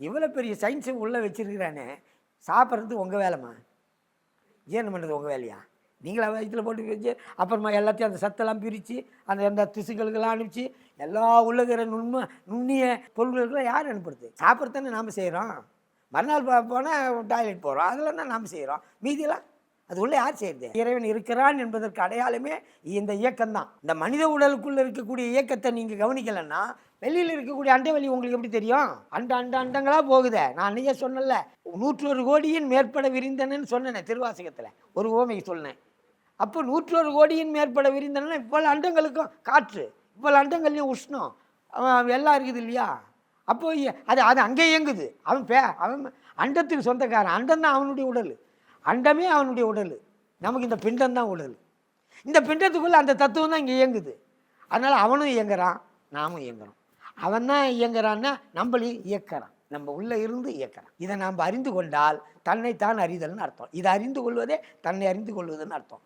இவ்வளோ பெரிய சயின்ஸை உள்ளே வச்சிருக்கிறானே. சாப்பிட்றது உங்கள் வேலைம்மா. ஜீரணம் பண்ணுறது உங்கள் வேலையா? நீங்களா வயிற்றில் போட்டு வச்சு அப்புறமா எல்லாத்தையும் அந்த சத்தெல்லாம் பிரித்து அந்த அந்த திசுகளுக்கெல்லாம் அனுப்பிச்சு எல்லா உள்ளகிற நுண்மை நுண்ணிய பொருள்களுக்கெல்லாம் யார் அனுப்புறது? சாப்பிட்றது தானே நாம் செய்கிறோம் மறுநாள் போனால் டாய்லெட் போகிறோம் அதெல்லாம் தான் நாம் செய்கிறோம் மீதியெல்லாம் அது உள்ள யார் செய்யறது இறைவன் இருக்கிறான் என்பதற்கு அடையாளமே இந்த இயக்கம்தான். இந்த மனித உடலுக்குள்ள இருக்கக்கூடிய இயக்கத்தை நீங்கள் கவனிக்கலைன்னா வெளியில் இருக்கக்கூடிய அண்டவெளி உங்களுக்கு எப்படி தெரியும்? அண்ட அண்ட அண்டங்களா போகுதே. நான் அன்னைக்கே சொன்னல நூற்றொரு கோடியின் மேற்பட விரிந்தனன்னு சொன்னேனே திருவாசகத்தில். ஒரு ஓமை சொன்னேன். அப்போ நூற்றொரு கோடியின் மேற்பட விரிந்தனா இவ்வளோ அண்டங்களுக்கும் காற்று இவ்வளோ அண்டங்கள்லையும் உஷ்ணம் எல்லாம் இருக்குது இல்லையா? அப்போ அது அது அங்கே இயங்குது. அவன் பே அவன் அண்டத்துக்கு சொந்தக்காரன். அண்டம் தான் அவனுடைய உடல். அண்டமே அவனுடைய உடல். நமக்கு இந்த பிண்டம் தான் உடல். இந்த பிண்டத்துக்குள்ளே அந்த தத்துவம் தான் இங்கே இயங்குது. அதனால் அவனும் இயங்குறான் நாமும் இயங்குறோம். அவன் தான் இயங்குறான்னா நம்மளையும் இயக்கிறான். நம்ம உள்ளே இருந்து இயக்கிறான். இதை நாம் அறிந்து கொண்டால் தன்னைத்தான் அறிதல்னு அர்த்தம். இதை அறிந்து கொள்வதே தன்னை அறிந்து கொள்வதுன்னு அர்த்தம்.